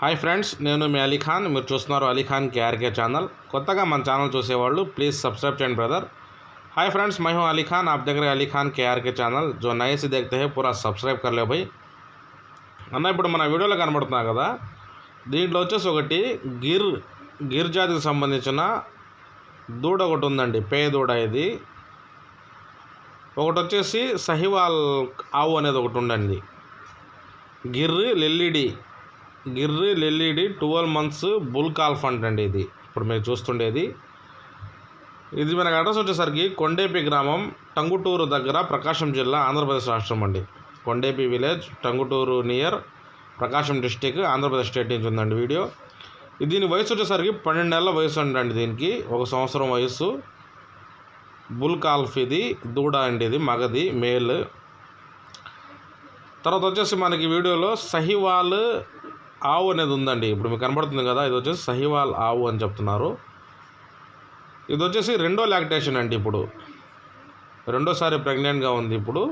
Hi friends నేను మీ అలీఖాన్ మీరు చూస్తున్నారు అలీఖాన్ కేఆర్కే ఛానల్. కొత్తగా మన ఛానల్ చూసేవాళ్ళు ప్లీజ్ సబ్స్క్రైబ్ చేయండి బ్రదర్. హాయ్ ఫ్రెండ్స్ मैं हूं अली खान आप देख रहे हैं अली खान के आर के चैनल जो అన్న ఇప్పుడు మన వీడియోలో కనబడుతున్నా కదా దీంట్లో వచ్చేసి ఒకటి గిర్ గిర్ జాతికి సంబంధించిన దూడ ఒకటి ఉందండి పే దూడ ఇది. ఒకటి వచ్చేసి సహివాల్ ఆవు అనేది ఒకటి ఉండండి గిర్రు లెల్లిడి. గిర్రి లెల్లిడి ట్వెల్వ్ మంత్స్ బుల్ కాల్ఫ్ అంటండి ఇది. ఇప్పుడు మీరు చూస్తుండేది. ఇది మనకు అడ్రస్ వచ్చేసరికి కొండేపి గ్రామం టంగుటూరు దగ్గర ప్రకాశం జిల్లా ఆంధ్రప్రదేశ్ రాష్ట్రం అండి. Kondepi village Tanguturu near Prakasam district Andhra Pradesh state నుంచి ఉందండి వీడియో. దీని వయసు వచ్చేసరికి పన్నెండు నెలల వయసు అండి దీనికి. ఒక సంవత్సరం వయసు. బుల్ కాల్ఫ్ ఇది దూడ అండి ఇది మగది మేల్. తర్వాత వచ్చేసి మనకి వీడియోలో సహివాల్ ఆవు అనేది ఉందండి. ఇప్పుడు మీకు కనబడుతుంది కదా ఇది వచ్చేసి సహివాల్ ఆవు అని చెప్తున్నారు. ఇది వచ్చేసి రెండో లాక్టేషన్ అండి ఇప్పుడు. రెండోసారి ప్రెగ్నెంట్గా ఉంది ఇప్పుడు.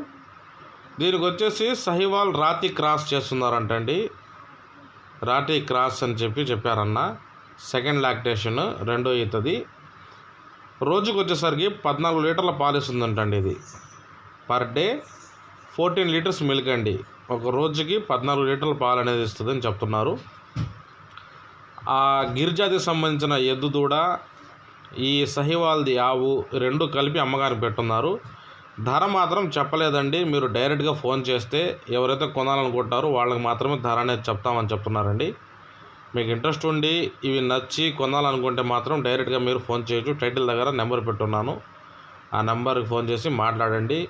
దీనికి వచ్చేసి సహివాల్ రాతి క్రాస్ చేస్తున్నారంటండి. రాతి క్రాస్ అని చెప్పి చెప్పారన్న. సెకండ్ లాక్టేషన్ రెండో అవుతుంది రోజుకు వచ్చేసరికి పద్నాలుగు లీటర్ల పాలు ఇస్తుందంటండి ఇది. Per day fourteen litres milk అండి. ఒక రోజుకి పద్నాలుగు లీటర్ల పాలు అనేది ఇస్తుందని చెప్తున్నారు. ఆ గిరిజాతికి సంబంధించిన ఎద్దు దూడ ఈ సహివాల్ది ఆవు రెండు కలిపి అమ్మగారికి పెట్టున్నారు. ధర మాత్రం చెప్పలేదండి. మీరు డైరెక్ట్గా ఫోన్ చేస్తే ఎవరైతే కొనాలనుకుంటారో వాళ్ళకి మాత్రమే ధర అనేది చెప్తామని చెప్తున్నారండి. మీకు ఇంట్రెస్ట్ ఉండి ఇవి నచ్చి కొనాలనుకుంటే మాత్రం డైరెక్ట్గా మీరు ఫోన్ చేయొచ్చు. టైటిల్ దగ్గర నెంబర్ పెట్టున్నాను. ఆ నెంబర్కి ఫోన్ చేసి మాట్లాడండి.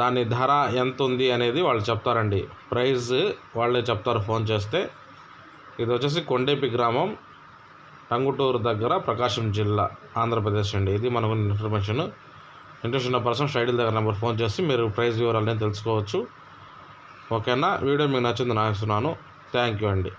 దాని ధర ఎంత ఉంది అనేది వాళ్ళు చెప్తారండి. ప్రైస్ వాళ్ళే చెప్తారు ఫోన్ చేస్తే. ఇది వచ్చేసి కొండేపి గ్రామం టంగుటూరు దగ్గర ప్రకాశం జిల్లా ఆంధ్రప్రదేశ్ అండి. ఇది మనకు ఇన్ఫర్మేషన్. ఇంట్రెస్ట్ ఉన్న పర్సన్ స్టైడిల్ దగ్గర నెంబర్ ఫోన్ చేసి మీరు ప్రైస్ వివరాలని తెలుసుకోవచ్చు. ఓకేనా? వీడియో మీకు నచ్చింది నాస్తున్నాను థ్యాంక్ యూ అండి.